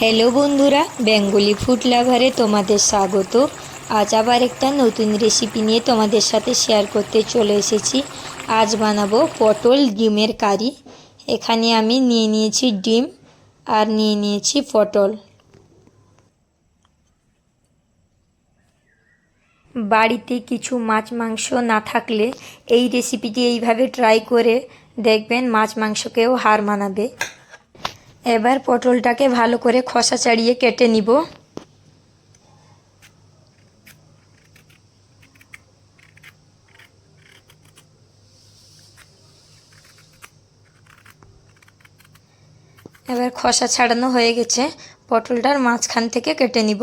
Hello বন্ধুরা, Bengali food লাভারে তোমাদের স্বাগত। আজ আবার একটা নতুন রেসিপি নিয়ে তোমাদের সাথে শেয়ার করতে চলে এসেছি। আজ বানাবো পটল ডিমের কারি। এখানে আমি নিয়ে নিয়েছি ডিম আর নিয়ে নিয়েছি পটল। বাড়িতে কিছু মাছ মাংস না থাকলে এই রেসিপিটি এইভাবে ট্রাই করে দেখবেন মাছ মাংসকেও হার মানাবে। এবার পটলটাকে ভালো করে খসা ছাড়িয়ে কেটে নিব। এবার খসা ছাড়ানো হয়ে গেছে। পটলটার মাঝখান থেকে কেটে নিব।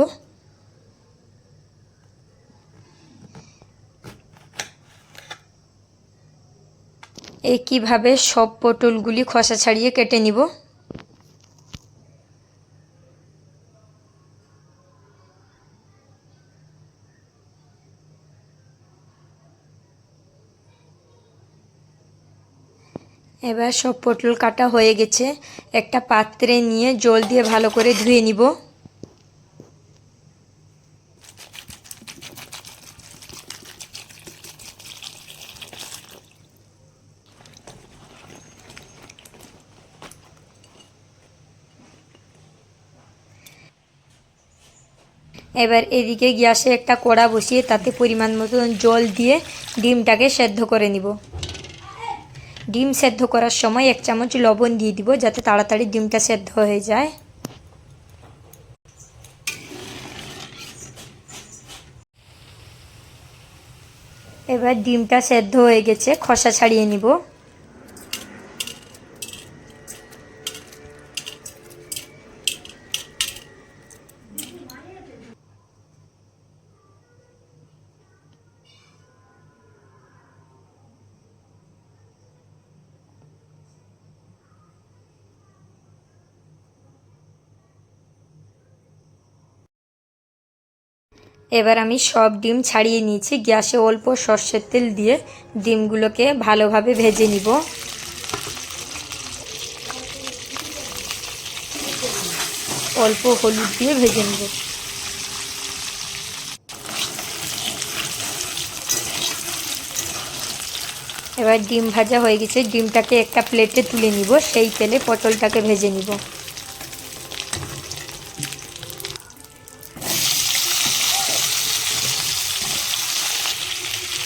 একইভাবে সব পটলগুলি খসা ছাড়িয়ে কেটে নিব? এবার সব পটল কাটা হয়ে গেছে। একটা পাত্রে নিয়ে জল দিয়ে ভালো করে ধুয়ে নিব। এবার এদিকে গ্যাসে একটা কড়া বসিয়ে তাতে পরিমাণ মতন জল দিয়ে ডিমটাকে সেদ্ধ করে নিব। ডিম সেদ্ধ করার সময় এক চামচ লবণ দিয়ে দিব যাতে তাড়াতাড়ি ডিমটা সেদ্ধ হয়ে যায়। এবার ডিমটা সেদ্ধ হয়ে গেছে, খসা ছাড়িয়ে নিব। এবার আমি সব ডিম ছাড়িয়ে নিয়েছি। গ্যাসে অল্প সর্ষের তেল দিয়ে ডিমগুলোকে ভালোভাবে ভেজে নিব। অল্প হলুদ দিয়ে ভেজে নিব। এবার ডিম ভাজা হয়ে গেছে। ডিমটাকে একটা প্লেটে তুলে নিব। সেই তেলে পটলটাকে ভেজে নিব।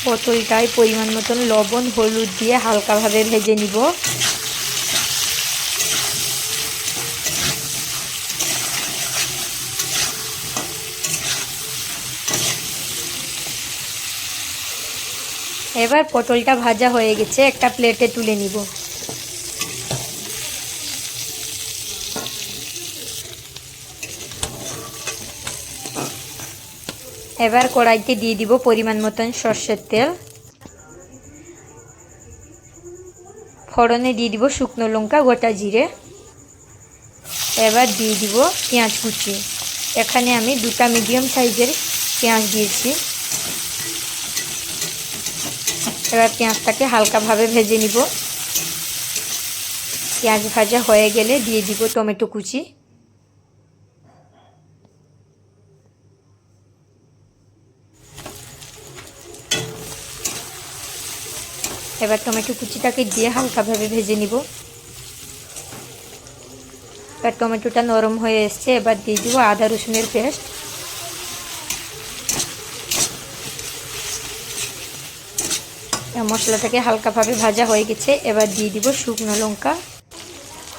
পটলটায় পরিমাণ মতন লবণ, হলুদ দিয়ে হালকাভাবে ভেজে নিব। এবার পটলটা ভাজা হয়ে গেছে, একটা প্লেটে তুলে নিব। এবার কড়াইতে দিয়ে দিব পরিমাণ মতন সর্ষের তেল। ফোড়নে দিয়ে দিব শুকনো লঙ্কা, গোটা জিরে। এবার দিয়ে দিব পেঁয়াজ কুচি। এখানে আমি দুটা মিডিয়াম সাইজের পেঁয়াজ দিয়েছি। এবার পেঁয়াজটাকে হালকাভাবে ভেজে নিব। পেঁয়াজ ভাজা হয়ে গেলে দিয়ে দিব টমেটো কুচি। এবার টমেটো কুচিটাকে দিয়ে হালকাভাবে ভেজে নিব। এবার টমেটোটা নরম হয়ে এসছে, এবার দিয়ে দিব আদা রসুনের পেস্ট। মশলাটাকে হালকাভাবে ভাজা হয়ে গেছে, এবার দিয়ে দিব শুকনো লঙ্কা,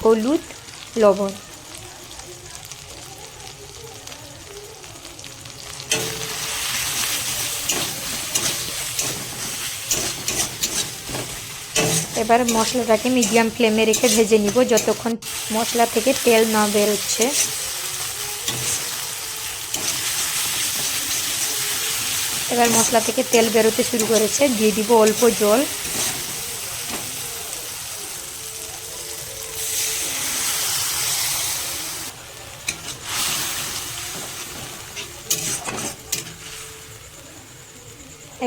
হলুদ, লবণ। এবার মশলাটাকে মিডিয়াম ফ্লেমে রেখে ভেজে নিব, যতক্ষণ মশলা থেকে তেল না বেরোচ্ছে। এবার মশলা থেকে তেল বেরোতে শুরু করেছে, দিয়ে দিব অল্প জল।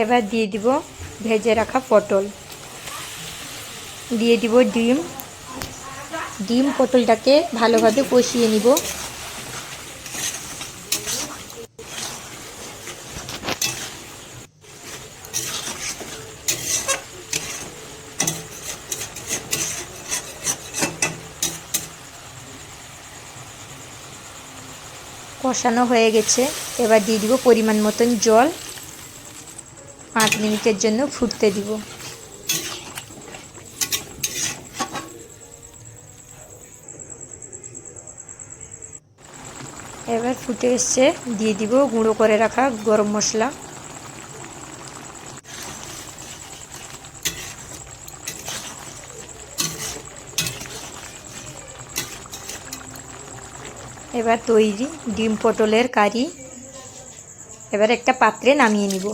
এবার দিয়ে দিব ভেজে রাখা পটল। দিয়ে দিব ডিম। ডিম পটলটাকে ভালোভাবে কষিয়ে নিব। কষানো হয়ে গেছে। এবার দিয়ে দিব পরিমাণ মতন জল। পাঁচ মিনিটের জন্য ফুটতে দিব। এবার ফুটে এসছে, দিয়ে দিব গুঁড়ো করে রাখা গরম মশলা। এবার তৈরি ডিম পটলের কারি। এবার একটা পাত্রে নামিয়ে নিব।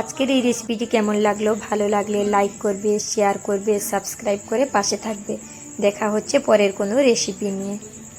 আজকের এই রেসিপিটি কেমন লাগল? ভালো লাগলে লাইক করবে শেয়ার করবে সাবস্ক্রাইব করে পাশে থাকবে। দেখা হচ্ছে পরের কোনো রেসিপি নিয়ে।